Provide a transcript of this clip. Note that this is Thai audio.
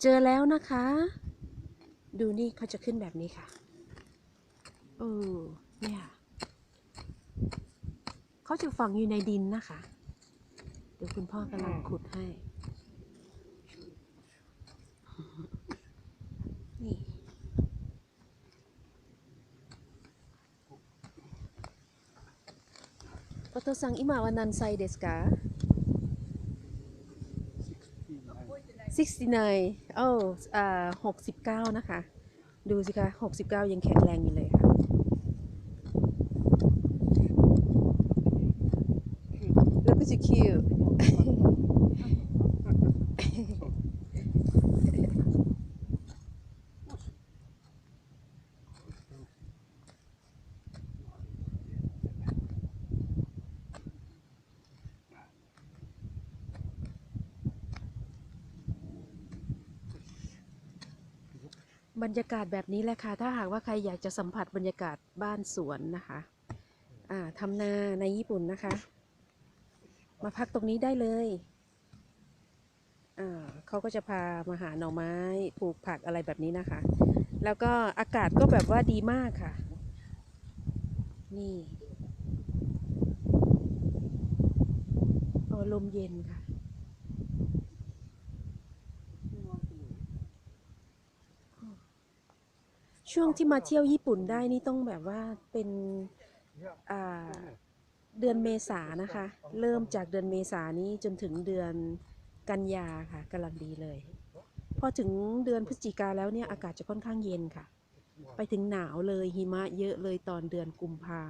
เจอแล้วนะคะ ดูนี่เขาจะขึ้นแบบนี้ค่ะเออเนี่ยเขาจะฝังอยู่ในดินนะคะ เดี๋ยวคุณพ่อกำลังขุดให้ นี่ お父さん、今は何歳ですか 69โอ้อ่า69 นะคะ ดูสิคะ 69 ยังแข็งแรงอยู่เลยค่ะแล้วก็จะคิว บรรยากาศแบบนี้แหละค่ะ ถ้าหากว่าใครอยากจะสัมผัสบรรยากาศบ้านสวนนะคะ อ่าทำนาในญี่ปุ่นนะคะ มาพักตรงนี้ได้เลย อ่าเขาก็จะพามาหาหน่อไม้ปลูกผักอะไรแบบนี้นะคะ แล้วก็อากาศก็แบบว่าดีมากค่ะ นี่ ลมเย็นค่ะ ช่วงที่มาเที่ยวญี่ปุ่นได้นี่ต้องแบบว่าเป็นเดือนเมษานะคะ เริ่มจากเดือนเมษานี้จนถึงเดือนกันยาค่ะกำลังดีเลย พอถึงเดือนพฤศจิกาแล้วเนี่ยอากาศจะค่อนข้างเย็นค่ะ ไปถึงหนาวเลยหิมะเยอะเลยตอนเดือนกุมภา